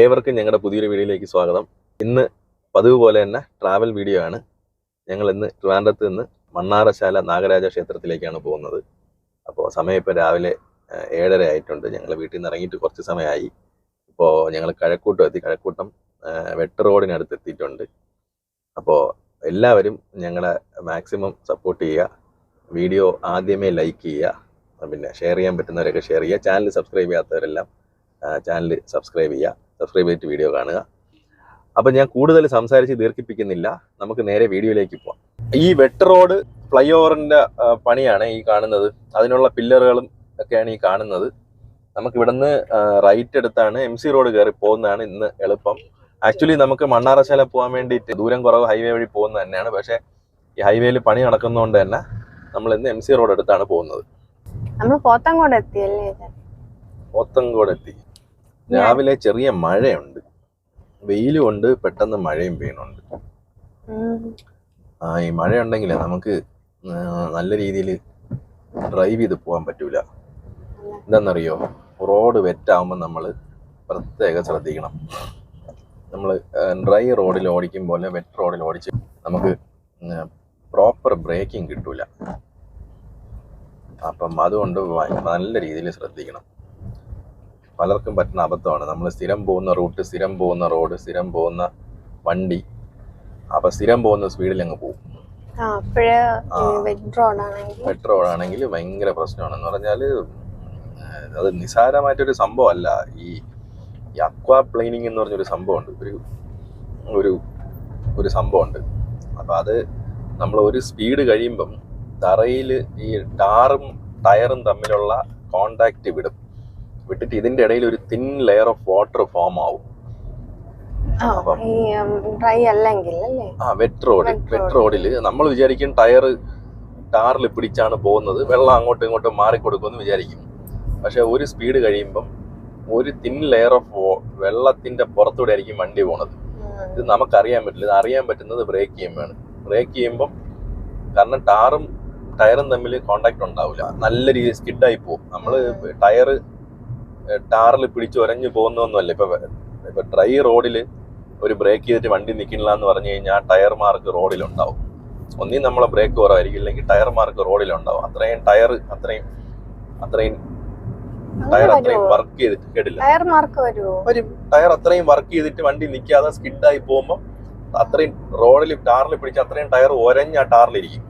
ഏവർക്കും ഞങ്ങളുടെ പുതിയൊരു വീഡിയോയിലേക്ക് സ്വാഗതം. ഇന്ന് പതിവ് പോലെ തന്നെ ട്രാവൽ വീഡിയോ ആണ്. ഞങ്ങൾ ഇന്ന് ട്രിവാൻഡ്രത്ത് നിന്ന് മണ്ണാറശാല നാഗരാജ ക്ഷേത്രത്തിലേക്കാണ് പോകുന്നത്. അപ്പോൾ സമയം ഇപ്പോൾ രാവിലെ ഏഴര ആയിട്ടുണ്ട്. ഞങ്ങൾ വീട്ടിൽ നിന്ന് ഇറങ്ങിയിട്ട് കുറച്ച് സമയമായി. ഇപ്പോൾ ഞങ്ങൾ കഴക്കൂട്ടം എത്തി. കഴക്കൂട്ടം വെട്ട് റോഡിനടുത്ത് എത്തിയിട്ടുണ്ട്. അപ്പോൾ എല്ലാവരും ഞങ്ങളെ മാക്സിമം സപ്പോർട്ട് ചെയ്യുക. വീഡിയോ ആദ്യമേ ലൈക്ക് ചെയ്യുക. പിന്നെ ഷെയർ ചെയ്യാൻ പറ്റുന്നവരൊക്കെ ഷെയർ ചെയ്യുക. ചാനൽ സബ്സ്ക്രൈബ് ചെയ്യാത്തവരെല്ലാം ചാനൽ സബ്സ്ക്രൈബ് ചെയ്യുക. സബ്സ്ക്രൈബ് ചെയ്തിട്ട് വീഡിയോ കാണുക. അപ്പം ഞാൻ കൂടുതൽ സംസാരിച്ച് ദീർഘിപ്പിക്കുന്നില്ല. നമുക്ക് നേരെ വീഡിയോയിലേക്ക് പോവാം. ഈ വെട്ട് റോഡ് ഫ്ലൈ ഓവറിന്റെ പണിയാണ് ഈ കാണുന്നത്. അതിനുള്ള പില്ലറുകളും ഒക്കെയാണ് ഈ കാണുന്നത്. നമുക്ക് ഇവിടുന്ന് റൈറ്റ് എടുത്താണ് എം സി റോഡ് കയറി പോകുന്നതാണ് ഇന്ന് എളുപ്പം. ആക്ച്വലി നമുക്ക് മണ്ണാറശാല പോകാൻ വേണ്ടിയിട്ട് ദൂരം കുറവ് ഹൈവേ വഴി പോകുന്നത് തന്നെയാണ്. പക്ഷേ ഈ ഹൈവേയിൽ പണി നടക്കുന്നതുകൊണ്ട് തന്നെ നമ്മൾ ഇന്ന് എം സി റോഡ് എടുത്താണ് പോകുന്നത്. നമ്മൾ പോത്തങ്കോട് എത്തിയല്ലേ? പോത്തങ്കോട് എത്തി. രാവിലെ ചെറിയ മഴയുണ്ട്. വെയിലും ഉണ്ട് പെട്ടെന്ന് മഴയും പെയ്യുന്നുണ്ട്. ആ ഈ മഴ മഴയുണ്ടെങ്കിൽ നമുക്ക് നല്ല രീതിയിൽ ഡ്രൈവ് ചെയ്ത് പോകാൻ പറ്റൂല. എന്താണെന്നറിയോ റോഡ് വെറ്റാവുമ്പോൾ നമ്മൾ പ്രത്യേകം ശ്രദ്ധിക്കണം. നമ്മൾ ഡ്രൈ റോഡിൽ ഓടിക്കും പോലെ വെറ്റ് റോഡിൽ ഓടിച്ച് നമുക്ക് പ്രോപ്പർ ബ്രേക്കിംഗ് കിട്ടൂല. അപ്പം അതുകൊണ്ട് നല്ല രീതിയിൽ ശ്രദ്ധിക്കണം. പലർക്കും പറ്റുന്ന അബദ്ധമാണ്. നമ്മൾ സ്ഥിരം പോകുന്ന റൂട്ട് സ്ഥിരം പോകുന്ന റോഡ് സ്ഥിരം പോകുന്ന വണ്ടി അപ്പം സ്ഥിരം പോകുന്ന സ്പീഡിൽ അങ്ങ് പോകും. പെട്രോൾ ആണെങ്കിൽ ഭയങ്കര പ്രശ്നമാണ് എന്ന് പറഞ്ഞാൽ അത് നിസാരമായിട്ടൊരു സംഭവം അല്ല ഈ അക്വാ പ്ലെയിനിങ് എന്ന് പറഞ്ഞൊരു സംഭവമുണ്ട്. ഒരു ഒരു ഒരു സംഭവമുണ്ട്. അപ്പോൾ അത് നമ്മൾ ഒരു സ്പീഡ് കഴിയുമ്പം തറയിൽ ഈ ടാറും ടയറും തമ്മിലുള്ള കോണ്ടാക്റ്റ് വിടും. വിട്ടിട്ട് ഇതിന്റെ ഇടയിൽ ഒരു thin layer of water form ആവും. ഡ്രൈ അല്ലെങ്കിൽ അല്ലേ? ആ വെറ്റ് റോഡ് വെറ്റ് റോഡിൽ നമ്മൾ വിചാരിക്കും ടയർ ടാറിൽ പിടിച്ചാണ് പോകുന്നത് വെള്ളം അങ്ങോട്ടും ഇങ്ങോട്ടും മാറിക്കൊടുക്കുമെന്ന് വിചാരിക്കും. പക്ഷെ ഒരു സ്പീഡ് കഴിയുമ്പം ഒരു തിൻ ലെയർ ഓഫ് വെള്ളത്തിന്റെ പുറത്തൂടെ ആയിരിക്കും വണ്ടി പോണത്. ഇത് നമുക്ക് അറിയാൻ പറ്റില്ല ഇത് അറിയാൻ പറ്റുന്നത് ബ്രേക്ക് ചെയ്യുമ്പോൾ ബ്രേക്ക് ചെയ്യുമ്പം കാരണം ടാറും ടയറും തമ്മിൽ കോണ്ടാക്ട് ഉണ്ടാവില്ല. നല്ല രീതിയിൽ സ്കിഡായി പോകും. നമ്മൾ ടയർ ടാറിൽ പിടിച്ച് ഒരഞ്ഞു പോകുന്നൊന്നുമല്ല ഇപ്പൊ ഇപ്പൊ ഡ്രൈ റോഡിൽ ഒരു ബ്രേക്ക് ചെയ്തിട്ട് വണ്ടി നിൽക്കില്ല എന്ന് പറഞ്ഞു കഴിഞ്ഞാൽ ടയർ മാർക്ക് റോഡിലുണ്ടാവും. ഒന്നീ നമ്മളെ ബ്രേക്ക് കുറവായിരിക്കും ഇല്ലെങ്കിൽ ടയർ മാർക്ക് റോഡിലുണ്ടാവും. അത്രയും ടയർ അത്രയും അത്രയും ടയർ അത്രയും വർക്ക് ചെയ്തിട്ട് കേട്ടില്ല ടയർ മാർക്ക് വരുമോ വരും ടയർ അത്രയും വർക്ക് ചെയ്തിട്ട് വണ്ടി നിൽക്കാതെ സ്കിഡായി പോകുമ്പോൾ അത്രയും റോഡിൽ ടാറിൽ പിടിച്ച് അത്രയും ടയർ ഒരഞ്ഞ ആ ടാറിലിരിക്കും.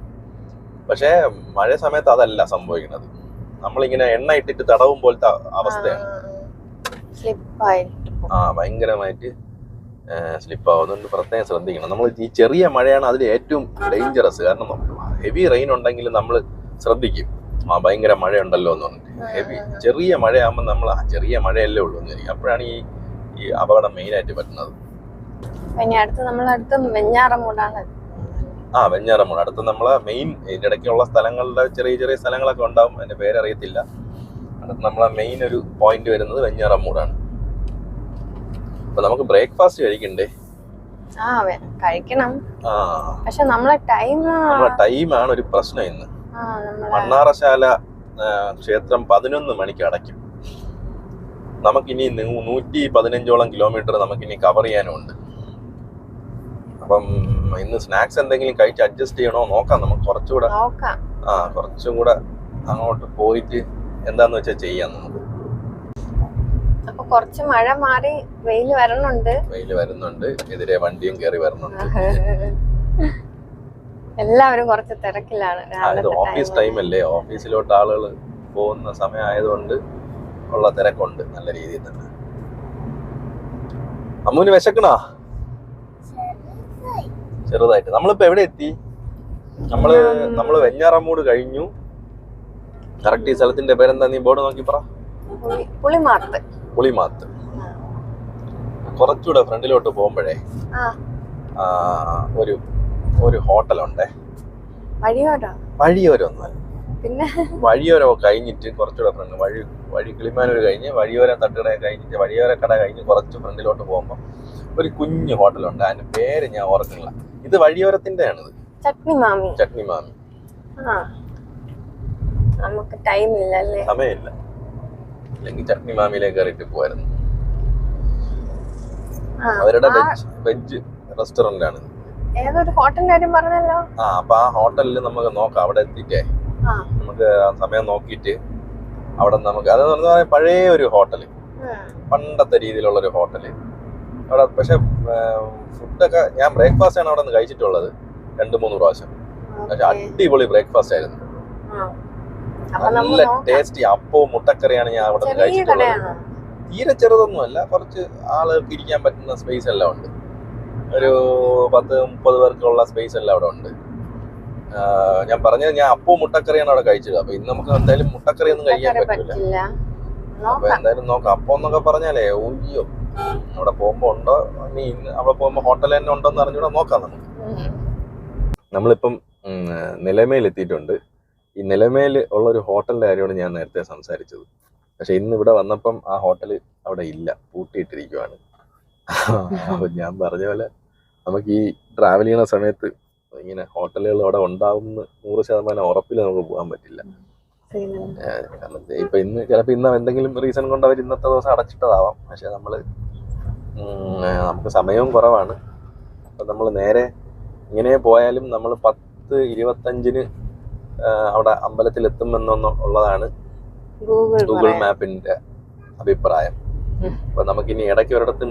പക്ഷേ മഴ സമയത്ത് അതല്ല സംഭവിക്കുന്നത്. നമ്മളിങ്ങനെ എണ്ണ ഇട്ടിട്ട് തടവും പോലത്തെ അവസ്ഥയാണ്. ആ ഭയങ്കരമായിട്ട് സ്ലിപ്പ് ആവുന്നുണ്ട് പ്രത്യേകം ശ്രദ്ധിക്കണം. നമ്മൾ ഈ ചെറിയ മഴയാണ് അതിൽ ഏറ്റവും ഡേഞ്ചറസ് കാരണം ഹെവി റെയിൻ ഉണ്ടെങ്കിൽ നമ്മൾ ശ്രദ്ധിക്കും. ആ ഭയങ്കര മഴയുണ്ടല്ലോ എന്ന് പറഞ്ഞിട്ട്. ഹെവി ചെറിയ മഴയാകുമ്പോൾ നമ്മൾ ആ ചെറിയ മഴയല്ലേ ഉള്ളൂ എന്ന് അപ്പോഴാണ് ഈ ഈ അപകടം മെയിനായിട്ട് പറ്റുന്നത്. ഇനി അടുത്ത് നമ്മളടുത്ത് വെഞ്ഞാറമൂടാണ്. ആ വെഞ്ഞാറമൂട്. അടുത്ത് നമ്മളെ മെയിൻ ഇതിന്റെ ഇടയ്ക്കുള്ള സ്ഥലങ്ങളുടെ ചെറിയ ചെറിയ സ്ഥലങ്ങളൊക്കെ ഉണ്ടാവും. എന്റെ പേരറിയത്തില്ല. അടുത്ത് നമ്മളെ മെയിൻ ഒരു പോയിന്റ് വരുന്നത് വെഞ്ഞാറമൂടാണ്. അപ്പൊ നമുക്ക് ബ്രേക്ക്ഫാസ്റ്റ് കഴിക്കണ്ടേ? ആ കഴിക്കണം. പക്ഷെ നമ്മളെ ടൈം നമ്മളെ ടൈമാണ് ഒരു പ്രശ്നം ഇന്ന്. മണ്ണാറശാല ക്ഷേത്രം പതിനൊന്ന് മണിക്ക് അടയ്ക്കും. നമുക്കിനി നൂറ്റി പതിനഞ്ചോളം കിലോമീറ്റർ നമുക്കിനി കവർ ചെയ്യാനുണ്ട്. അപ്പം ഇന്ന് സ്നാക്സ് എന്തെങ്കിലും കഴിച്ച് അഡ്ജസ്റ്റ് ചെയ്യണോ നോക്കാം നമുക്ക് കുറച്ചുകൂടെ. ആ കുറച്ചും കൂടെ അങ്ങോട്ട് പോയിട്ട് എന്താന്ന് വെച്ചാൽ ചെയ്യാം നമുക്ക്. അപ്പൊ കുറച്ച് മഴ മാറി വെയിൽ വരണുണ്ട്. വെയിൽ വരുന്നുണ്ട് എതിരെ വണ്ടിയും കയറി വരുന്നുണ്ട് എല്ലാവരും കുറച്ച് തിരക്കിലാണ് ഓഫീസ് ടൈം അല്ലേ? ഓഫീസിലോട്ട് ആളുകൾ പോകുന്ന സമയമായതുകൊണ്ട് ഉള്ള തിരക്കുണ്ട് നല്ല രീതിയിൽ തന്നെ. അമ്മുവിന് വിശക്കണാ? ചെറുതായിട്ട്. നമ്മളിപ്പോ എവിടെ എത്തി? നമ്മൾ നമ്മൾ വെഞ്ഞാറമ്മൂട് കഴിഞ്ഞു. കറക്റ്റ് ഈ സ്ഥലത്തിന്റെ പേരെന്താ? നീ ബോർഡ് നോക്കി പറ. പുളി- പുളിമാത്ത് പുളിമാത്ത് കുറച്ചുകൂടെ ഫ്രണ്ടിലോട്ട് പോകുമ്പോഴേ ഒരു ഒരു ഹോട്ടലുണ്ടേ. വഴിയോരോ? വഴിയോരൊന്നുമല്ല പിന്നെ? വഴിയോരം കഴിഞ്ഞിട്ട് കുറച്ചുകൂടെ ഫ്രണ്ട് വഴി വഴി കിളിമാനൂർ കഴിഞ്ഞ് വഴിയോരം തട്ടുകട കഴിഞ്ഞിട്ട് വഴിയോര കട കഴിഞ്ഞ് കുറച്ച് ഫ്രണ്ടിലോട്ട് പോകുമ്പോൾ ഒരു കുഞ്ഞു ഹോട്ടലുണ്ട്. അതിന്റെ പേര് ഞാൻ ഓർക്കുന്നില്ല. ഇത് വഴിയോരത്തിന്റെ ആണിത് ചട്നി മാമി. ചട്നി മാമി. ആ. നമുക്ക് ടൈം ഇല്ലല്ലേ? സമയമില്ല. അല്ലെങ്കിൽ ചട്നി മാമിയിലേക്ക് കയറിയിട്ട് പോയിരുന്നു അവരുടെ വെജ് വെജ് റെസ്റ്റോറന്റ് ആണ് ഏതൊരു ഹോട്ടലിന്റെ കാര്യം പറഞ്ഞല്ലോ? ആ അപ്പൊ ആ ഹോട്ടലിൽ നമുക്ക് നോക്കാം. അവിടെ എത്തിയിട്ടേ. നമുക്ക് സമയം നോക്കിയിട്ട് അവിടെ നമുക്ക് അതെന്ന് പറഞ്ഞാൽ പഴയ ഒരു ഹോട്ടൽ. പണ്ടത്തെ രീതിയിലുള്ള ഒരു ഹോട്ടൽ. അവിടെ പക്ഷെ ഫുഡൊക്കെ ഞാൻ ബ്രേക്ക്ഫാസ്റ്റ് ആണ് അവിടെ നിന്ന് കഴിച്ചിട്ടുള്ളത് രണ്ട് മൂന്ന് പ്രാവശ്യം. പക്ഷെ അടിപൊളി ബ്രേക്ക്ഫാസ്റ്റ് ആയിരുന്നു. നല്ല. ടേസ്റ്റി അപ്പവും മുട്ടക്കറിയാണ് ഞാൻ അവിടെ നിന്ന് കഴിച്ചിട്ടുള്ളത്. തീരെ ചെറുതൊന്നുമല്ല കുറച്ച് ആളുകൾക്ക് ഇരിക്കാൻ പറ്റുന്ന സ്പേസ് എല്ലാം ഉണ്ട്. ഒരു പത്ത് മുപ്പത് പേർക്കുള്ള സ്പേസ് എല്ലാം അവിടെ ഉണ്ട്. ഞാൻ പറഞ്ഞത് ഞാൻ അപ്പവും മുട്ടക്കറിയാണ് അവിടെ കഴിച്ചത്. അപ്പൊ ഇന്ന് നമുക്ക് എന്തായാലും മുട്ടക്കറി ഒന്നും കഴിക്കാൻ പറ്റില്ല. അപ്പൊ എന്തായാലും നോക്കാം. അപ്പം എന്നൊക്കെ പറഞ്ഞാലേ ഒയ്യോ അവിടെ പോകുമ്പോ ഉണ്ടോ? ഇനി അവിടെ പോകുമ്പോ ഹോട്ടൽ തന്നെ ഉണ്ടോ എന്ന് അറിഞ്ഞൂടെ നോക്കാം നമുക്ക്. നമ്മളിപ്പം നിലമേലെത്തിയിട്ടുണ്ട്. ഈ നിലമേൽ ഉള്ള ഒരു ഹോട്ടലിന്റെ കാര്യമാണ് ഞാൻ നേരത്തെ സംസാരിച്ചത്. പക്ഷെ ഇന്ന് ഇവിടെ വന്നപ്പം ആ ഹോട്ടൽ അവിടെ ഇല്ല പൂട്ടിയിട്ടിരിക്കുവാണ്. അപ്പൊ ഞാൻ പറഞ്ഞ പോലെ നമുക്ക് ഈ ട്രാവൽ ചെയ്യുന്ന സമയത്ത് ഇങ്ങനെ ഹോട്ടലുകൾ അവിടെ ഉണ്ടാവും നൂറ് ശതമാനം ഉറപ്പിൽ നമുക്ക് പോകാൻ പറ്റില്ല. ഇപ്പൊ ഇന്ന് ചിലപ്പോ ഇന്ന് എന്തെങ്കിലും റീസൺ കൊണ്ട് അവർ ഇന്നത്തെ ദിവസം അടച്ചിട്ടതാവാം. പക്ഷെ നമ്മൾ നമുക്ക് സമയവും കുറവാണ്. അപ്പൊ നമ്മൾ നേരെ ഇങ്ങനെ പോയാലും നമ്മൾ പത്ത് ഇരുപത്തഞ്ചിന് അവിടെ അമ്പലത്തിൽ എത്തുമെന്നൊന്ന് ഉള്ളതാണ് ഗൂഗിൾ മാപ്പിന്റെ അഭിപ്രായം. അപ്പൊ നമുക്കിനി ഇടയ്ക്ക് ഒരിടത്തും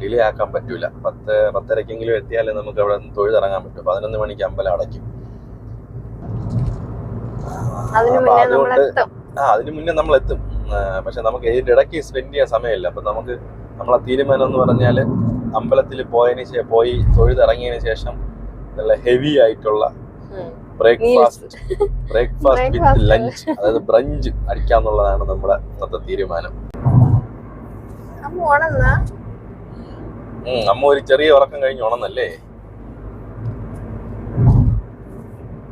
ഡിലേ ആക്കാൻ പറ്റൂല. പത്ത് പത്തരക്കെങ്കിലും എത്തിയാലേ നമുക്ക് അവിടെ നിന്ന് തൊഴുതിറങ്ങാൻ പറ്റും. പതിനൊന്ന് മണിക്ക് അമ്പലം അടയ്ക്കും അതിനു അപ്പൊ മുന്നേ നമ്മൾ അതുകൊണ്ട് ആ അതിന് മുന്നേ നമ്മൾ എത്തും പക്ഷെ നമുക്ക് ഇതിന്റെ ഇടയ്ക്ക് സ്പെൻഡ് ചെയ്യാൻ സമയമില്ല. അപ്പൊ നമുക്ക് നമ്മളെ തീരുമാനം എന്ന് പറഞ്ഞാൽ അമ്പലത്തിൽ പോയതിന് ശേഷം പോയി തൊഴുതിറങ്ങിയതിന് ശേഷം നല്ല ഹെവി ആയിട്ടുള്ള ബ്രേക്ക്ഫാസ്റ്റ് ബ്രേക്ക്ഫാസ്റ്റ് വിത്ത് ലഞ്ച് അതായത് ബ്രഞ്ച് അടിക്കാന്നുള്ളതാണ് നമ്മുടെ ഇന്നത്തെ തീരുമാനം. അമ്മ ഒരു ചെറിയ ഉറക്കം കഴിഞ്ഞ് ഉണന്നല്ലേ?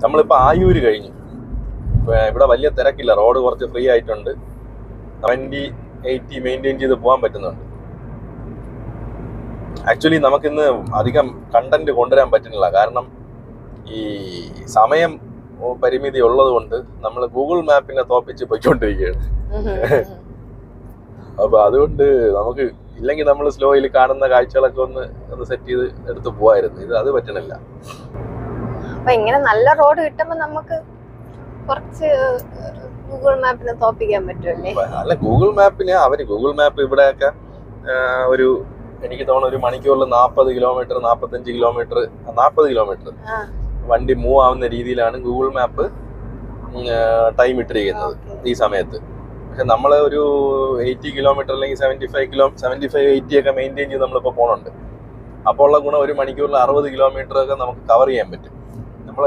നമ്മളിപ്പോ ആയൂര് കഴിഞ്ഞു. ഇവിടെ വലിയ തിരക്കില്ല. റോഡ് കുറച്ച് ഫ്രീ ആയിട്ടുണ്ട്. സെവന്റി എയ്റ്റി മെയിന്റെയിൻ ചെയ്ത് പോകാൻ പറ്റുന്നുണ്ട്. ആക്ച്വലി നമുക്കിന്ന് അധികം കണ്ടന്റ് കൊണ്ടുവരാൻ പറ്റുന്നില്ല. കാരണം ഈ സമയം പരിമിതി ഉള്ളത് കൊണ്ട് നമ്മൾ ഗൂഗിൾ മാപ്പിനെ തോപ്പിച്ച് പോയിക്കൊണ്ടിരിക്കുകയാണ്. അപ്പൊ അതുകൊണ്ട് നമുക്ക് ഇല്ലെങ്കിൽ നമ്മൾ സ്ലോയിൽ കാണുന്ന കാഴ്ചകളൊക്കെ ഒന്ന് ഒന്ന് സെറ്റ് ചെയ്ത് എടുത്ത് പോവായിരുന്നു. ഇത് അത് പറ്റണില്ല. അപ്പൊ ഇങ്ങനെ നല്ല റോഡ് കിട്ടുമ്പോ നമുക്ക് കുറച്ച് ഗൂഗിൾ മാപ്പിനെ തോപ്പിക്കാൻ പറ്റുമല്ലേ? അല്ല ഗൂഗിൾ മാപ്പിന് അവർ ഗൂഗിൾ മാപ്പ് ഇവിടെയൊക്കെ ഒരു എനിക്ക് തോന്നുന്നു ഒരു മണിക്കൂറിൽ നാൽപ്പത് കിലോമീറ്റർ നാൽപ്പത്തഞ്ച് കിലോമീറ്റർ നാൽപ്പത് കിലോമീറ്റർ വണ്ടി മൂവ് ആവുന്ന രീതിയിലാണ് ഗൂഗിൾ മാപ്പ് ടൈം ഇട്ടിരിക്കുന്നത്. ഈ സമയത്ത്. പക്ഷെ നമ്മൾ ഒരു എയ്റ്റി കിലോമീറ്റർ അല്ലെങ്കിൽ seventy five kilo seventy five eighty ഒക്കെ മെയിന്റെയിൻ ചെയ്ത് നമ്മളിപ്പോൾ പോകണുണ്ട് അപ്പോൾ ഉള്ള ഗുണം ഒരു മണിക്കൂറിൽ അറുപത് കിലോമീറ്റർ ഒക്കെ നമുക്ക് കവർ ചെയ്യാൻ പറ്റും. നമ്മൾ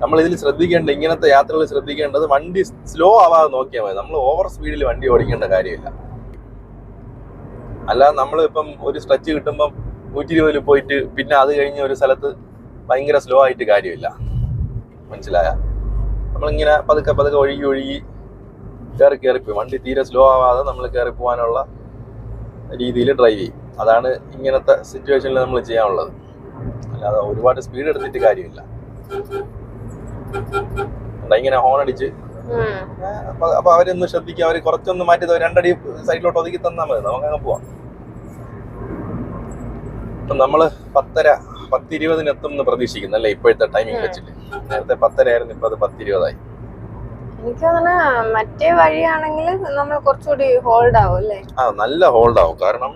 നമ്മൾ ഇതിൽ ശ്രദ്ധിക്കേണ്ട ഇങ്ങനത്തെ യാത്രകൾ ശ്രദ്ധിക്കേണ്ടത് വണ്ടി സ്ലോ ആവാതെ നോക്കിയാൽ മതി. നമ്മൾ ഓവർ സ്പീഡിൽ വണ്ടി ഓടിക്കേണ്ട കാര്യമില്ല. അല്ല നമ്മൾ ഇപ്പം ഒരു സ്ട്രെച്ച് കിട്ടുമ്പം നൂറ്റി ഇരുപതിൽ പോയിട്ട് പിന്നെ അത് കഴിഞ്ഞ് ഒരു സ്ഥലത്ത് ഭയങ്കര സ്ലോ ആയിട്ട് കാര്യമില്ല. മനസ്സിലായ? നമ്മളിങ്ങനെ പതുക്കെ പതുക്കെ ഒഴുകി ഒഴുകി കയറി കയറി പോയി. വണ്ടി തീരെ സ്ലോ ആവാതെ നമ്മൾ കയറി പോകാനുള്ള രീതിയിൽ ഡ്രൈവ് ചെയ്യും. അതാണ് ഇങ്ങനത്തെ സിറ്റുവേഷനിൽ നമ്മൾ ചെയ്യാനുള്ളത്. അല്ലാതെ ഒരുപാട് സ്പീഡ് എടുത്തിട്ട് കാര്യമില്ല. ഇങ്ങനെ ഹോൺ അടിച്ച്. അപ്പൊ അവരൊന്ന് ശ്രദ്ധിക്കുക അവർ കുറച്ചൊന്ന് മാറ്റി. രണ്ടടി സൈഡിലോട്ട് ഒതുക്കി തന്നാ മതി. നമുക്ക് അങ്ങ് പോവാം. ഇപ്പൊ നമ്മൾ പത്തര പത്തിരുപതിന് എത്തും എന്ന് പ്രതീക്ഷിക്കുന്നു അല്ലെ? ഇപ്പോഴത്തെ ടൈമിംഗ്. വെച്ചിട്ട്. നേരത്തെ പത്തര ആയിരുന്നു ഇപ്പൊ അത് പത്തിരുപതായി. എനിക്ക് തോന്നുന്നു മറ്റേ വഴിയാണെങ്കിൽ നമ്മൾ കുറച്ചുകൂടി ഹോൾഡ് ആവും അല്ലേ? ആ നല്ല ഹോൾഡ് ആവും. കാരണം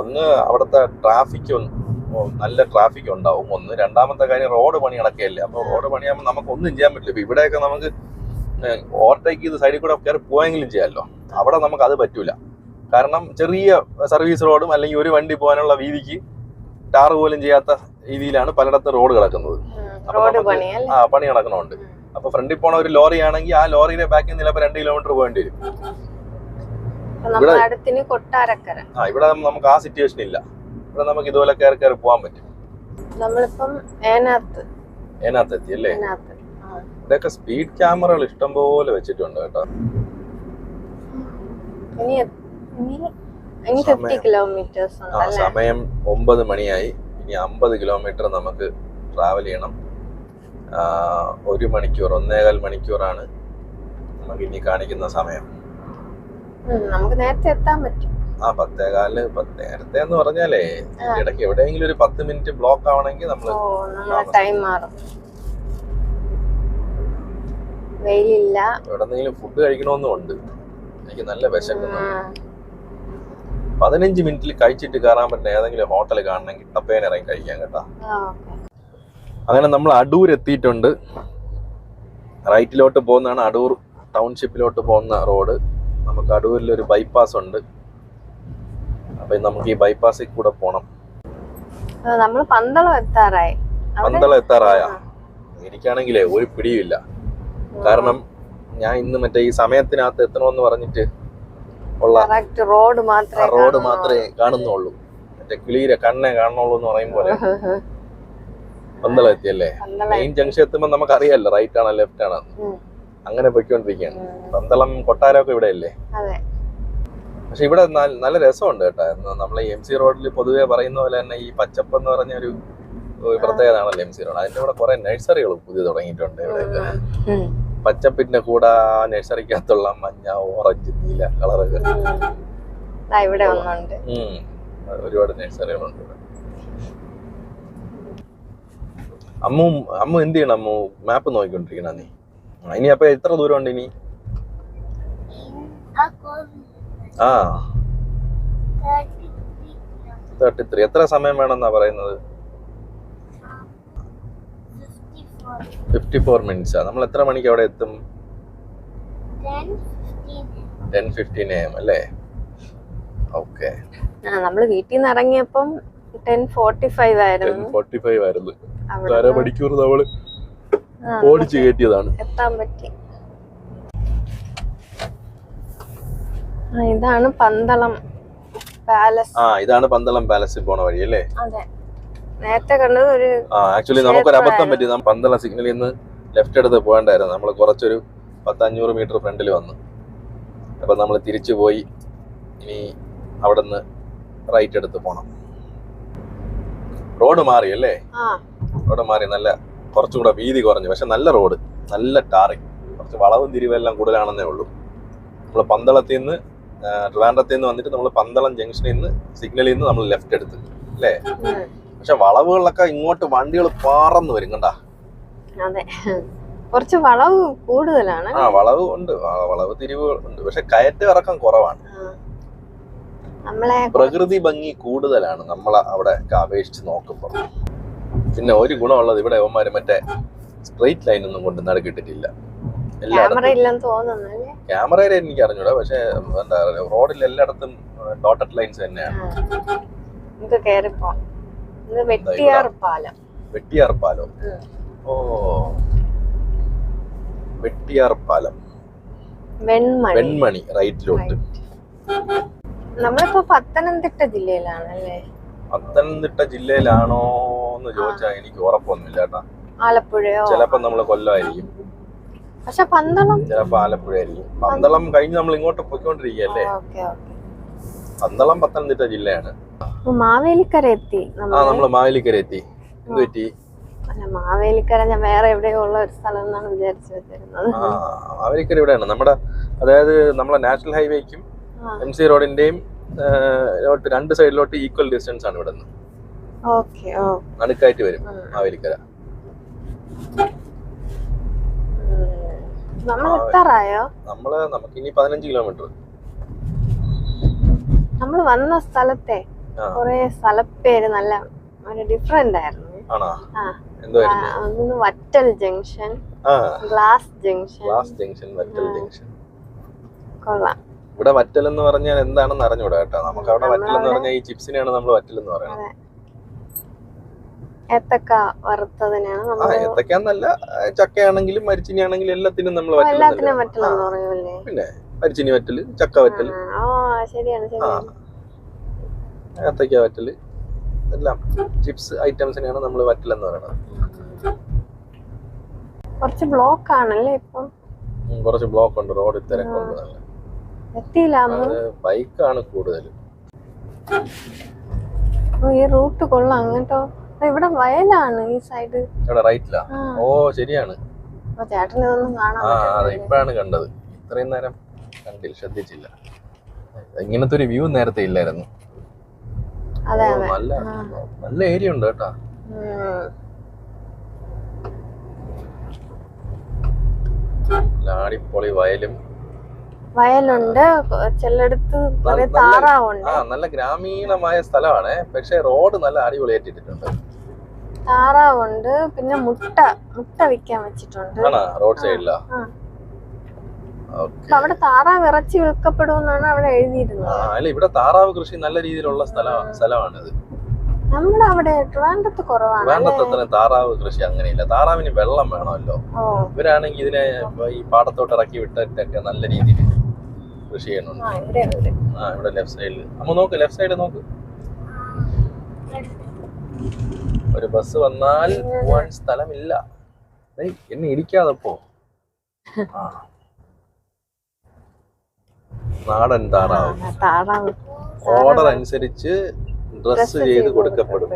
ഒന്ന് അവിടുത്തെ ട്രാഫിക് നല്ല ട്രാഫിക് ഉണ്ടാവും. ഒന്ന് രണ്ടാമത്തെ കാര്യം റോഡ് പണി നടക്കുകയല്ലേ അപ്പൊ റോഡ് പണിയാകുമ്പോൾ നമുക്ക് ഒന്നും ചെയ്യാൻ പറ്റില്ല. ഇപ്പൊ ഇവിടെയൊക്കെ നമുക്ക് ഓവർടേക്ക് ചെയ്ത് സൈഡിൽ കൂടെ കയറി പോയെങ്കിലും ചെയ്യാമല്ലോ അവിടെ നമുക്ക് അത് പറ്റൂല. കാരണം ചെറിയ സർവീസ് റോഡും അല്ലെങ്കിൽ ഒരു വണ്ടി പോകാനുള്ള വീതിക്ക് ടാർ പോലും ചെയ്യാത്ത രീതിയിലാണ് പലയിടത്തും റോഡ് കിടക്കുന്നത്. ആ പണി നടക്കണമുണ്ട്. അപ്പൊ ഫ്രണ്ടിൽ പോണ ഒരു ലോറി ആണെങ്കിൽ ആ ലോറിയുടെ ബാക്കിൽ ചിലപ്പോൾ രണ്ട് കിലോമീറ്റർ പോകേണ്ടി വരും. ആ ഇവിടെ നമുക്ക് ആ സിറ്റുവേഷൻ ഇല്ല. ഇവിടെ നമുക്ക് ഇതുപോലെ കയറി കയറി പോകാൻ പറ്റും. നമ്മളിപ്പം ഏനാത്ത് ഏനാത്ത് എത്തി അല്ലേ. ഇവിടെയൊക്കെ സ്പീഡ് ക്യാമറകൾ ഇഷ്ടം പോലെ വെച്ചിട്ടുണ്ട് കേട്ടോ. സമയം. ഒമ്പത് മണിയായി. ഇനി അമ്പത് കിലോമീറ്റർ നമുക്ക് ട്രാവൽ ചെയ്യണം. ഒരു മണിക്കൂർ ഒന്നേകാൽ മണിക്കൂറാണ് നമുക്ക് ഇനി കാണിക്കുന്ന സമയം. നമുക്ക് നേരത്തെ എത്താൻ പറ്റും. ആ പത്തേകാൽ പത്ത് നേരത്തെ എന്ന് പറഞ്ഞാലേ. ഇടയ്ക്ക് എവിടെയെങ്കിലും ഒരു പത്ത് മിനിറ്റ് ബ്ലോക്ക് ആവണമെങ്കിൽ നമ്മൾ ടൈം മാറും. വെയിലില്ല. എവിടെന്നെങ്കിലും ഫുഡ് കഴിക്കണമെന്നും ഉണ്ട്. എനിക്ക് നല്ല വിശക്കുന്നു. പതിനഞ്ച് മിനിറ്റിൽ കഴിച്ചിട്ട് കയറാൻ പറ്റുന്ന ഏതെങ്കിലും ഹോട്ടൽ കാണണമെങ്കിൽ ടപ്പേൻ ഇറങ്ങി കഴിക്കാൻ കേട്ടോ. അങ്ങനെ നമ്മൾ അടൂർ എത്തിയിട്ടുണ്ട്. റൈറ്റിലോട്ട് പോകുന്നതാണ് അടൂർ. ടൗൺഷിപ്പിലോട്ട് പോകുന്ന റോഡ് നമുക്ക് അടൂരിൽ ഒരു ബൈപ്പാസ് ഉണ്ട്. അപ്പൊ നമുക്ക് ഈ ബൈപ്പാസിൽ കൂടെ പോണം. നമ്മൾ പന്തളം എത്താറായി. പന്തളം എത്താറായ. എനിക്കാണെങ്കിലേ ഒരു പിടിയില്ല കാരണം ഞാൻ ഇന്ന് മറ്റേ ഈ സമയത്തിനകത്ത് എത്തണമെന്ന് പറഞ്ഞിട്ട് ഉള്ള റോഡ് മാത്രമേ റോഡ് കാണുന്നുള്ളൂ. മാത്രമേ കാണുന്നുള്ളൂ. മറ്റേ കിളീര കണ്ണെ കാണുന്നുള്ളൂ എന്ന് പറയും പോലെ പന്തളം എത്തിയല്ലേ? മെയിൻ ജംഗ്ഷൻ എത്തുമ്പോൾ നമുക്ക് അറിയാലോ റൈറ്റ് ആണോ ലെഫ്റ്റ് ആണോ അങ്ങനെ പൊയ്ക്കൊണ്ടിരിക്കുകയാണ്. പന്തളം കൊട്ടാരമൊക്കെ ഇവിടെ അല്ലേ അതെ. പക്ഷെ ഇവിടെ നല്ല- നല്ല രസമുണ്ട് കേട്ടോ. നമ്മളെ എം സി റോഡിൽ പൊതുവെ പറയുന്ന പോലെ തന്നെ ഈ പച്ചപ്പ് എന്ന് പറഞ്ഞ ഒരു പ്രത്യേകത പ്രത്യേകതയാണല്ലോ എം സി റോഡ്. അതിന്റെ കൂടെ കുറെ നഴ്സറികൾ പുതിയ തുടങ്ങിയിട്ടുണ്ട് ഇവിടെ. പച്ചപ്പിന്റെ കൂടെ ആ നഴ്സറിക്കകത്തുള്ള മഞ്ഞ ഓറഞ്ച് നീല കളറൊക്കെ. ഇവിടെ ഒരുപാട് നഴ്സറികളുണ്ട് ഇവിടെ. അമ്മു അമ്മു എന്ത് ചെയ്യണം? അമ്മു മാപ്പ് നോക്കിക്കൊണ്ടിരിക്കണ നീ. ഇനി അപ്പൊ എത്ര ദൂരം ഉണ്ട് ഇനി ആ. തേർട്ടി ത്രീ എത്ര സമയം വേണമെന്നാ പറയുന്നത്? ഫിഫ്റ്റി ഫോർ മിനിറ്റ്സാ നമ്മൾ എത്ര മണിക്ക് അവിടെ എത്തും? ടെൻ ഫിഫ്റ്റീൻ എ എം അല്ലേ? ഓക്കെ നമ്മൾ വീട്ടിൽ നിന്ന് ഇറങ്ങിയപ്പം ടെൻ ഫോർട്ടി ഫൈവ് ആയിരുന്നു. ഫോർട്ടി ഫൈവ് ആയിരുന്നു. അര മണിക്കൂർ നമ്മൾ ഓടിച്ചു കയറ്റിയതാണ് എത്താൻ പറ്റി ആ, ഇതാണ് പന്തളം പാലസ് ആ ഇതാണ് പന്തളം പാലസിൽ പോണ വഴി അല്ലേ? അതെ. നേരത്തെ കണ്ടത് ഒരു ആക്ച്വലി നമുക്ക് ഒരു അബദ്ധം. പറ്റി. പന്തളം സിഗ്നലിൽ നിന്ന് ലെഫ്റ്റ് എടുത്ത് പോകണ്ടായിരുന്നു. നമ്മൾ കുറച്ചൊരു പത്തഞ്ഞൂറ് മീറ്റർ ഫ്രണ്ടിൽ വന്നു. അപ്പൊ നമ്മൾ തിരിച്ചു പോയി ഇനി അവിടെ നിന്ന് റൈറ്റ് എടുത്ത് പോണം. റോഡ് മാറി അല്ലേ? റോഡ് മാറി. നല്ല കുറച്ചും കൂടെ വീതി കുറഞ്ഞു. പക്ഷെ നല്ല റോഡ് നല്ല ടാറിങ്. കുറച്ച് വളവും തിരിവെല്ലാം കൂടുതലാണെന്നേ ഉള്ളൂ. നമ്മൾ പന്തളത്തിൽ നിന്ന് ട്രിവാൻഡ്രത്തിൽ നിന്ന് വന്നിട്ട് നമ്മൾ പന്തളം ജംഗ്ഷനിൽ നിന്ന് സിഗ്നലിൽ നിന്ന് നമ്മൾ ലെഫ്റ്റ് എടുത്ത് അല്ലേ? പക്ഷെ വളവുകളിലൊക്കെ ഇങ്ങോട്ട് വണ്ടികൾ പാറന്ന് വരും കണ്ടാ? കുറച്ച് വളവ് കൂടുതലാണ്. ആ വളവ് ഉണ്ട്. വളവ് തിരിവ് ഉണ്ട്. പക്ഷെ കയറ്റം ഇറക്കം കുറവാണ്. പ്രകൃതി ഭംഗി കൂടുതലാണ് നമ്മൾ അവിടെ അപേക്ഷിച്ച് നോക്കുമ്പോൾ പിന്നെ ഒരു ഗുണമുള്ളത് ഇവിടെ അവന്മാര് മറ്റേ സ്ട്രെയിറ്റ് ലൈൻ ഒന്നും കൊണ്ട് നടക്കിട്ടിട്ടില്ല. എല്ലായിടത്തും ക്യാമറയിൽ എനിക്ക് അറിഞ്ഞൂടാ പക്ഷെ എന്താ പറയുക റോഡിൽ എല്ലായിടത്തും ഡോട്ടഡ് ലൈൻസ് തന്നെയാണ്. നമുക്ക് കേറിപ്പോ ഇത് വെട്ടിയാർ പാലം. വെട്ടിയാർ പാലം. ഉം. ഓ. വെട്ടിയാർ പാലം. വെൺമണി. വെൺമണി റൈറ്റിലോട്ട്. നമ്മളിപ്പോ പത്തനംതിട്ട ജില്ലയിലാണ് അല്ലേ പത്തനംതിട്ട ജില്ലയിലാണോ എന്ന് ചോദിച്ചാൽ എനിക്ക് ഉറപ്പൊന്നുമില്ല കേട്ടാ. ആലപ്പുഴയോ? ചിലപ്പോ നമ്മൾ കൊല്ലമായിരിക്കും. പക്ഷെ പന്തളം ചിലപ്പോ ആലപ്പുഴ ആയിരിക്കും പന്തളം കഴിഞ്ഞ് നമ്മൾ ഇങ്ങോട്ട് പോയിക്കൊണ്ടിരിക്കുകയല്ലേ? പന്തളം പത്തനംതിട്ട ജില്ലയാണ്. മാവേലിക്കര എത്തി. ആ നമ്മൾ മാവേലിക്കര എത്തി. എന്ത് പറ്റി? അല്ല മാവേലിക്കര ഞാൻ വേറെ എവിടെയോ ഉള്ള ഒരു സ്ഥലം എന്നാണ് വിചാരിച്ചു വെച്ചിരുന്നത്. മാവേലിക്കര ഇവിടെയാണ്. നമ്മുടെ അതായത് നമ്മളെ നാഷണൽ ഹൈവേക്കും എം സി റോഡിന്റെയും രണ്ട് സൈഡിലോട്ട് ഈക്വൽ ഡിസ്റ്റൻസ് ആണ് ഇവിടെ നിന്ന് നടുക്കായിട്ട് വരും. മാവേലിക്കര. നമ്മൾ എത്താറായോ? നമ്മൾ നമുക്ക് ഇനി പതിനഞ്ച് കിലോമീറ്റർ. നമ്മൾ വന്ന സ്ഥലത്തെ. കൊറേ സ്ഥലപ്പേര് നല്ല ഡിഫറെന്റ് ആയിരുന്നു. ഒന്ന് Vattal junction. Glass junction. Glass junction Vattal junction. കൊള്ളാം. ഇവിടെ വറ്റൽ എന്ന് പറഞ്ഞാൽ എന്താണെന്ന് അറിഞ്ഞൂടാ കേട്ടോ. നമുക്ക് അവിടെ വറ്റൽ എന്ന് പറഞ്ഞാൽ ഈ ചിപ്സിനെയാണ് നമ്മൾ വറ്റൽ എന്ന് പറയുന്നത് ഏത്തക്ക വറുത്തതിനാണ് ആ നമ്മൾ ഏത്തക്കാന്നല്ല ചക്കയാണെങ്കിലും മരിച്ചിനിയാണെങ്കിലും എല്ലാത്തിനും നമ്മൾ എല്ലാത്തിനും വറ്റലെന്ന് പറയുമല്ലേ? പിന്നെ മരിച്ചിനി വറ്റൽ ചക്ക വറ്റൽ. ആ ശരിയാണ് ആ ശരിയാണ്. ഏത്തക്ക വറ്റൽ എല്ലാം ചിപ്സ് ഐറ്റംസിനെയാണ് നമ്മൾ വറ്റലെന്ന് പറയുന്നത് കുറച്ച് ബ്ലോക്ക് ആണല്ലേ ഇപ്പൊ? ഉം, കുറച്ച് ബ്ലോക്ക് ഉണ്ട് റോഡ് തിരക്കുണ്ട് നല്ല. എത്തിയില്ല അമ്മ അത് ബൈക്കാണ് കൂടുതൽ ഓ, ഈ റൂട്ട് കൊള്ളാം കേട്ടോ ഇവിടെ വയലാണ് ഈ സൈഡ് ഇവിടെ റൈറ്റിലാ ഓ ശരിയാണ്. അപ്പൊ ചേട്ടൻ ഇതൊന്നും കാണാൻ ആ അതെ പറ്റില്ല കണ്ടത്. ഇത്രയും നേരം കണ്ടില്ല ശ്രദ്ധിച്ചില്ല. ഇങ്ങനത്തെ ഒരു വ്യൂ നേരത്തെ ഇല്ലായിരുന്നു. അതെ ഓ, അതെ. നല്ല നല്ല ഏരിയ ഉണ്ട് കേട്ടാ. ഉം. നല്ല അടിപൊളി വയലും. വയലുണ്ട്. കുറെ നല്ല- താറാവുണ്ട്. ആ നല്ല ഗ്രാമീണമായ സ്ഥലമാണ്. പക്ഷെ റോഡ് നല്ല അടിപൊളി ഇട്ടിട്ടുണ്ട്. താറാവുണ്ട്. പിന്നെ മുട്ട മുട്ട വിൽക്കാൻ വെച്ചിട്ടുണ്ട്. റോഡ് സൈഡിലാ? അവിടെ താറാവ് ഇറച്ചി വിൽക്കപ്പെടുമെന്നാണ് അവിടെ എഴുതിയിരുന്നത്. ഇവിടെ താറാവ് കൃഷി നല്ല രീതിയിലുള്ള സ്ഥലമാണ് നമ്മുടെ അവിടെ ട്രിവാൻഡ്രത്ത് കുറവാണ് താറാവ് കൃഷി അങ്ങനെയില്ല. താറാവിന് വെള്ളം വേണമല്ലോ. ഇവരാണെങ്കിൽ ഇതിനെ ഈ പാടത്തോട്ട് ഇറക്കി വിട്ടിട്ടൊക്കെ നല്ല രീതിയിൽ കൃഷി ചെയ്യണുണ്ട് ആ ഇവിടെ ലെഫ്റ്റ് സൈഡിൽ അമ്മ നോക്ക് ലെഫ്റ്റ് സൈഡ് നോക്ക്. ഒരു ബസ് വന്നാൽ പോവാൻ സ്ഥലമില്ല. എന്നെ ഇടിക്കാതെ പോ. നാടൻ താറാവ്. ഓർഡർ അനുസരിച്ച് ഡ്രസ് ചെയ്ത് കൊടുക്കപ്പെടും.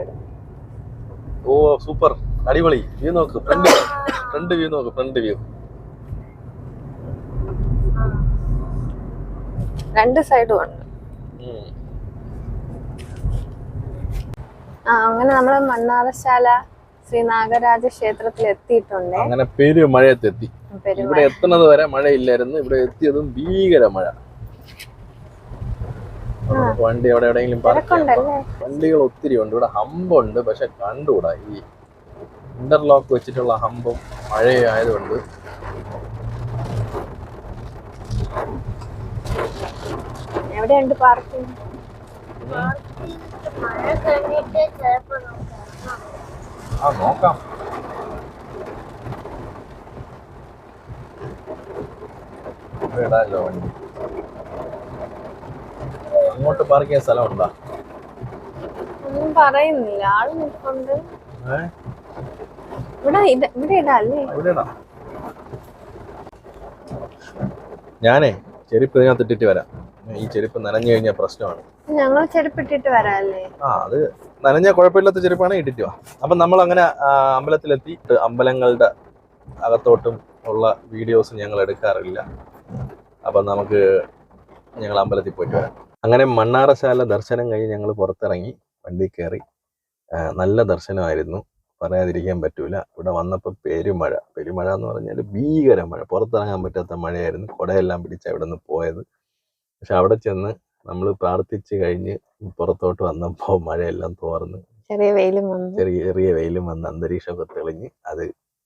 ഓ സൂപ്പർ അടിപൊളി. വ്യൂ നോക്ക്. ഫ്രണ്ട് ഫ്രണ്ട് വ്യൂ നോക്ക്. ഫ്രണ്ട് വ്യൂ രണ്ട് സൈഡും ഉണ്ട് ആ അങ്ങനെ നമ്മൾ മണ്ണാറശാല ശ്രീ നാഗരാജ ക്ഷേത്രത്തിൽ എത്തിയിട്ടുണ്ട് അങ്ങനെ പേര് മഴയത്തെത്തി ഇവിടെ എത്തുന്നത് വരെ മഴയില്ലായിരുന്നു. ഇവിടെ എത്തിയതും ഭീകര മഴ. വണ്ടി അവിടെ എവിടെയെങ്കിലും വണ്ടികൾ ഒത്തിരി ഉണ്ട്. ഇവിടെ ഹമ്പുണ്ട്. പക്ഷെ കണ്ടുകൂടാ? ഈ ഇന്റർലോക്ക് വെച്ചിട്ടുള്ള ഹമ്പും മഴയായതുകൊണ്ട്. എവിടെയുണ്ട് പാർക്കിംഗ് ആ നോക്കാം. ഇവിടെ ഇടാമല്ലോ വണ്ടി. അങ്ങോട്ട് പാർക്ക് ചെയ്യാൻ സ്ഥലമുണ്ടോ? ഒന്നും പറയുന്നില്ല. ആൾ നിൽക്കൊണ്ട് ഇവിടെ ഇവിടെ ഇടാല്ലേ? ഇവിടെ ഇടാം. ഞാനേ ചെരുപ്പ് ഇതിനകത്ത് ഇട്ടിട്ട് വരാം. ഈ ചെരുപ്പ് നനഞ്ഞു കഴിഞ്ഞാൽ പ്രശ്നമാണ്. ആ അത് നനഞ്ഞ കുഴപ്പമില്ലാത്ത ചെരുപ്പാണ് ഇട്ടിട്ട് വാ. അപ്പം നമ്മൾ അങ്ങനെ അമ്പലത്തിലെത്തി. അമ്പലങ്ങളുടെ അകത്തോട്ടും ഉള്ള വീഡിയോസ് ഞങ്ങൾ എടുക്കാറില്ല. അപ്പം നമുക്ക് ഞങ്ങൾ അമ്പലത്തിൽ പോയിട്ട് വരാം. അങ്ങനെ മണ്ണാറശാല ദർശനം കഴിഞ്ഞ് ഞങ്ങൾ പുറത്തിറങ്ങി വണ്ടി കയറി. നല്ല ദർശനമായിരുന്നു. പറയാതിരിക്കാൻ പറ്റൂല. ഇവിടെ വന്നപ്പോൾ പെരുമഴ. പെരുമഴ എന്ന് പറഞ്ഞാൽ ഭീകര മഴ പുറത്തിറങ്ങാൻ പറ്റാത്ത മഴയായിരുന്നു. കുടയെല്ലാം പിടിച്ച് അവിടെ നിന്ന് പോയത്. പക്ഷെ അവിടെ ചെന്ന് നമ്മൾ പ്രാർത്ഥിച്ചു കഴിഞ്ഞ് പുറത്തോട്ട് വന്നപ്പോൾ മഴയെല്ലാം തോർന്ന്. ചെറിയ വെയിലും വന്നു. ചെറിയ ചെറിയ വെയിലും വന്ന് അന്തരീക്ഷമൊക്കെ തെളിഞ്ഞ് അത്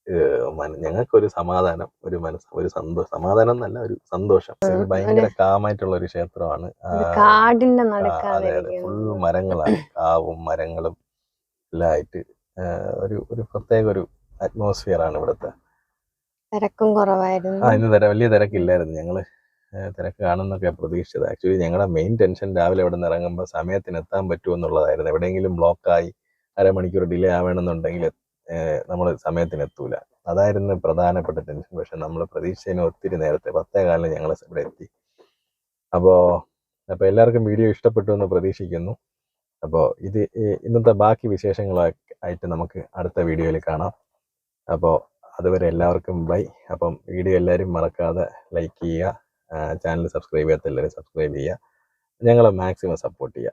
ഞങ്ങൾക്ക് ഒരു ഞങ്ങൾക്കൊരു സമാധാനം ഒരു മനസ്സ് ഒരു സന്തോഷം സമാധാനം എന്നല്ല ഒരു സന്തോഷം. ഭയങ്കര കാമായിട്ടുള്ള ഒരു ക്ഷേത്രമാണ് കാടിന്റെ അതെ അതെ. ഫുൾ മരങ്ങളാണ്. കാവും മരങ്ങളും എല്ലാം ആയിട്ട് ഒരു ഒരു പ്രത്യേക ഒരു അറ്റ്മോസ്ഫിയർ ആണ് ഇവിടുത്തെ. തിരക്കും കുറവായിരുന്നു. ആ ഇന്ന് തിര വലിയ തിരക്കില്ലായിരുന്നു ഞങ്ങൾ. തിരക്ക് കാണുന്നൊക്കെ പ്രതീക്ഷിച്ചത്. ആക്ച്വലി ഞങ്ങളുടെ മെയിൻ ടെൻഷൻ രാവിലെ ഇവിടെ നിന്ന് ഇറങ്ങുമ്പോൾ സമയത്തിന് എത്താൻ പറ്റുമോ എന്നുള്ളതായിരുന്നു. എവിടെയെങ്കിലും ബ്ലോക്കായി അരമണിക്കൂർ ഡിലേ ആവണമെന്നുണ്ടെങ്കിൽ നമ്മൾ സമയത്തിന് എത്തൂല. അതായിരുന്നു പ്രധാനപ്പെട്ട ടെൻഷൻ പക്ഷെ നമ്മൾ പ്രതീക്ഷിച്ചതിന് ഒത്തിരി നേരത്തെ പത്തേ കാലം ഞങ്ങൾ ഇവിടെ എത്തി. അപ്പോൾ അപ്പോൾ എല്ലാവർക്കും വീഡിയോ ഇഷ്ടപ്പെട്ടു എന്ന് പ്രതീക്ഷിക്കുന്നു. അപ്പോൾ ഇത് ഇന്നത്തെ ബാക്കി വിശേഷങ്ങളൊക്കെ ആയിട്ട് നമുക്ക് അടുത്ത വീഡിയോയിൽ കാണാം. അപ്പോൾ അതുവരെ എല്ലാവർക്കും ബൈ. അപ്പം വീഡിയോ എല്ലാവരും മറക്കാതെ ലൈക്ക് ചെയ്യുക. ചാനൽ സബ്സ്ക്രൈബ് ചെയ്യാത്ത എല്ലാവരും സബ്സ്ക്രൈബ് ചെയ്യുക. ഞങ്ങളെ മാക്സിമം സപ്പോർട്ട് ചെയ്യുക.